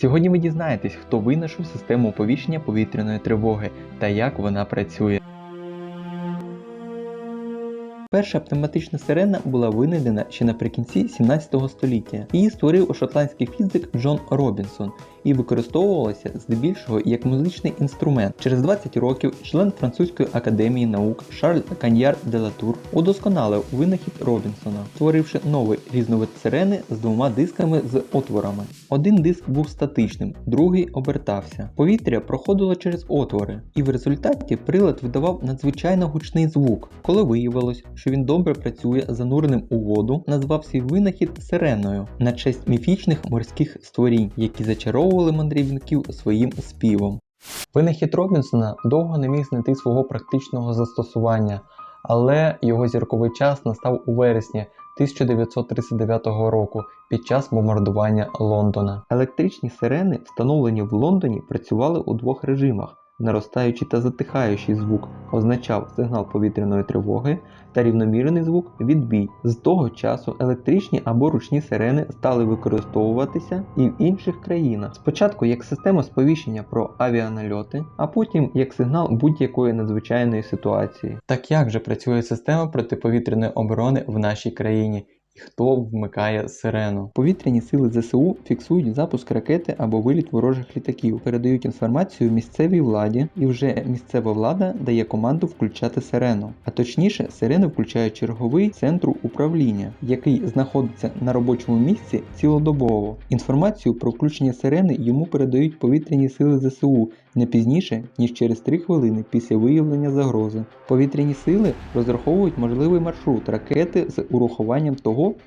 Сьогодні ви дізнаєтесь, хто винайшов систему оповіщення повітряної тривоги та як вона працює. Перша пневматична сирена була винайдена ще наприкінці 17 століття. Її створив шотландський фізик Джон Робінсон і використовувалася здебільшого як музичний інструмент. Через 20 років член французької академії наук Шарль Каньяр де Латур удосконалив винахід Робінсона, створивши новий різновид сирени з двома дисками з отворами. Один диск був статичним, другий обертався. Повітря проходило через отвори, і в результаті прилад видавав надзвичайно гучний звук. Коли виявилось, що він добре працює зануреним у воду, назвав свій винахід сиреною на честь міфічних морських створінь, які зачаровували мандрівників своїм співом. Винахід Робінсона довго не міг знайти свого практичного застосування, але його зірковий час настав у вересні 1939 року під час бомбардування Лондона. Електричні сирени, встановлені в Лондоні, працювали у двох режимах. Наростаючий та затихаючий звук означав сигнал повітряної тривоги та рівномірний звук відбій. З того часу електричні або ручні сирени стали використовуватися і в інших країнах. Спочатку як система сповіщення про авіанальоти, а потім як сигнал будь-якої надзвичайної ситуації. Так як же працює система протиповітряної оборони в нашій країні? І хто вмикає сирену? Повітряні сили ЗСУ фіксують запуск ракети або виліт ворожих літаків, передають інформацію місцевій владі, і вже місцева влада дає команду включати сирену. А точніше, сирени включає черговий центру управління, який знаходиться на робочому місці цілодобово. Інформацію про включення сирени йому передають повітряні сили ЗСУ не пізніше, ніж через 3 хвилини після виявлення загрози. Повітряні сили розраховують можливий маршрут ракети з урахуванням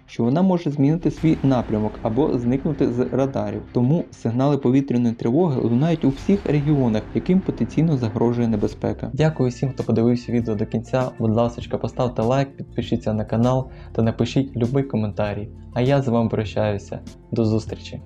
що вона може змінити свій напрямок або зникнути з радарів. Тому сигнали повітряної тривоги лунають у всіх регіонах, яким потенційно загрожує небезпека. Дякую всім, хто подивився відео до кінця. Будь ласка, поставте лайк, підпишіться на канал та напишіть любий коментарій. А я з вами прощаюся. До зустрічі!